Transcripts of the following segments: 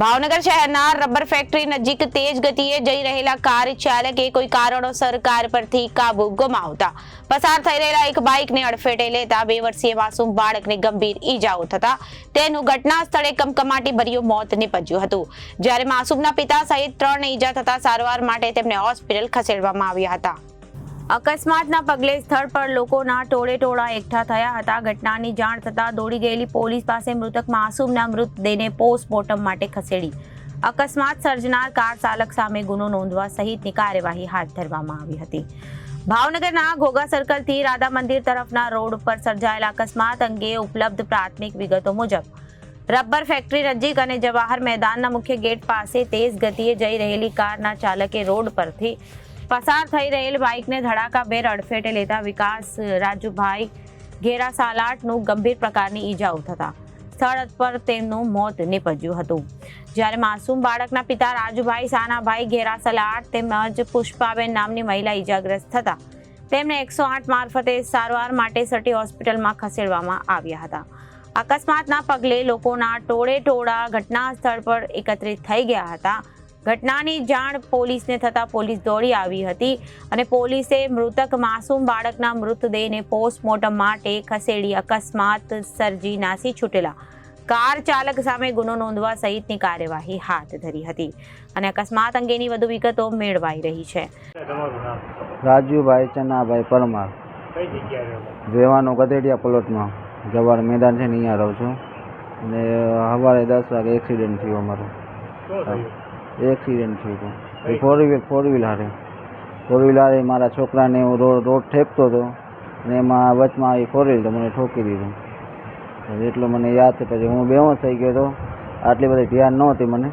ભાવનગર શહેરના rubber factory નજીક તેજ ગતિએ જઈ રહેલા કાર ચાલકે કોઈ કારણોસર કાર પરથી કાબુ ગુમાવતા. પસાર થઈ રહેલા એક બાઇકને અડફેટે લેતા બે વર્ષીય માસૂમ બાળકને ગંભીર ઈજાઓ થતા. તેનું ઘટના સ્થળે કમકમાટી ભર્યું મોત નીપજ્યું હતું. જ્યારે માસૂમના પિતા સહિત ત્રણ ઈજા થતા સારવાર માટે તેમને હોસ્પિટલ ખસેડવામાં આવ્યા હતા. અકસ્માતના પગલે સ્થળ પર લોકોના ટોળે ટોળા એકઠા થયા હતા. ઘટનાની જાણ થતાં દોડી ગયેલી પોલીસ પાસે મૃતક માસૂમના મૃતદેહને પોસ્ટમોર્ટમ માટે ખસેડી. અકસ્માત સર્જનાર કાર ચાલક સામે ગુનો નોંધવા સહિતની કાર્યવાહી હાથ ધરવામાં આવી હતી. ભાવનગરના ઘોઘા સર્કલથી રાધા મંદિર તરફના રોડ પર સર્જાયેલા અકસ્માત અંગે ઉપલબ્ધ પ્રાથમિક વિગતો મુજબ, રબર ફેક્ટરી નજીક અને જવાહર મેદાનના મુખ્ય ગેટ પાસે તેજ ગતિએ જઈ રહેલી કારના ચાલકે રોડ પરથી પસાર થઈ રહેલ બાઇકને ધડાકાભેર અડફેટે લેતા વિકાસ રાજુભાઈ ઘેરા સાલાટનું ગંભીર પ્રકારની ઈજાઓ થતા સ્થળ પર તેમનું મોત નીપજ્યું હતું. જ્યારે માસૂમ બાળકના પિતા રાજુભાઈ સાનાભાઈ ઘેરા સલાટ તેમજ પુષ્પાબેન નામની મહિલા ઈજાગ્રસ્ત થતા તેમને એકસો આઠ મારફતે સારવાર માટે સટી હોસ્પિટલમાં ખસેડવામાં આવ્યા હતા. અકસ્માતના પગલે લોકોના ટોળે ટોળા ઘટના સ્થળ પર એકત્રિત થઈ ગયા હતા. ઘટનાની જાણ પોલીસને થતાં પોલીસ દોડી આવી હતી અને પોલીસે મૃતક માસૂમ બાળકના મૃતદેહને પોસ્ટમોર્ટમ માટે ખસેડી અકસ્માત સર્જી નાસી છૂટેલા. કાર ચાલક સામે ગુનો નોંધવા સહિતની કાર્યવાહી હાથ ધરી હતી અને અકસ્માત અંગેની વધુ વિગતો મેળવાઈ રહી છે. રાજુભાઈ ચનાભાઈ પરમાર. રહેવાનું ગધેડિયા પ્લોટમાં. જવાર મેદાન છે ને અહીંયા રહું છું. અને સવારે દસ વાગે એક્સિડન્ટ થયો અમારો. એક્સિડન્ટ થયું હતું. એ ફોર વ્હીલ ફોર વ્હીલ હારે. ફોર વ્હીલ હારે મારા છોકરાને હું રોડ રોડ ઠેકતો હતો. અને એમાં વચમાં એ ફોર વ્હીલ તો મને ઠોકી દીધું. એટલું મને યાદ છે પછી હું બેહોશ થઈ ગયો હતો. આટલી બધી ધ્યાન નહોતી મને.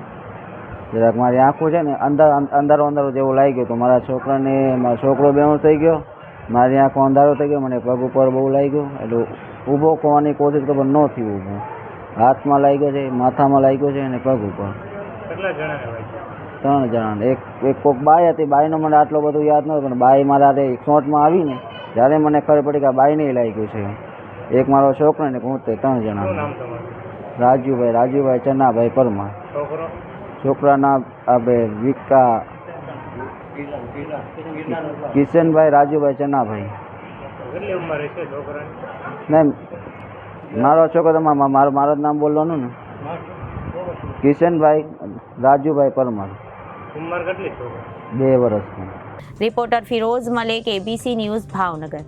જરાક મારી આંખો છે ને અંદર અંધારો અંધારો જેવો લાગી ગયો તો મારા છોકરાને મારો છોકરો બેહોશ થઈ ગયો. મારી આંખો અંધારો થઈ ગયો. મને પગ ઉપર બહુ લાગ્યો. એટલે ઊભો કરવાની કોશિશ તો પણ ન થયું ઊભું. હાથમાં લાગ્યો છે માથામાં લાગ્યો છે અને પગ ઉપર. ત્રણ જણા એક એક કોક બાઈ હતી. બાઈનો મને આટલો બધો યાદ નહોતું પણ બાઈ મારા હાથે એક શોર્ટમાં આવીને ત્યારે મને ખબર પડી કે આ બાઈને લાગ્યું છે. એક મારો છોકરો ને હું તે ત્રણ જણા રાજુભાઈ રાજુભાઈ ચનાભાઈ પરમાર. છોકરો? છોકરાના આપણે વિકા કિશનભાઈ રાજુભાઈ ચનાભાઈ નહીં મારો છોકરો તમારે મારું મારું જ નામ બોલવાનું ને. કિશનભાઈ રાજુભાઈ પરમાર. ઉંમર કેટલી બે વર્ષની. Reporter Firoz Malek ABC news Bhavnagar.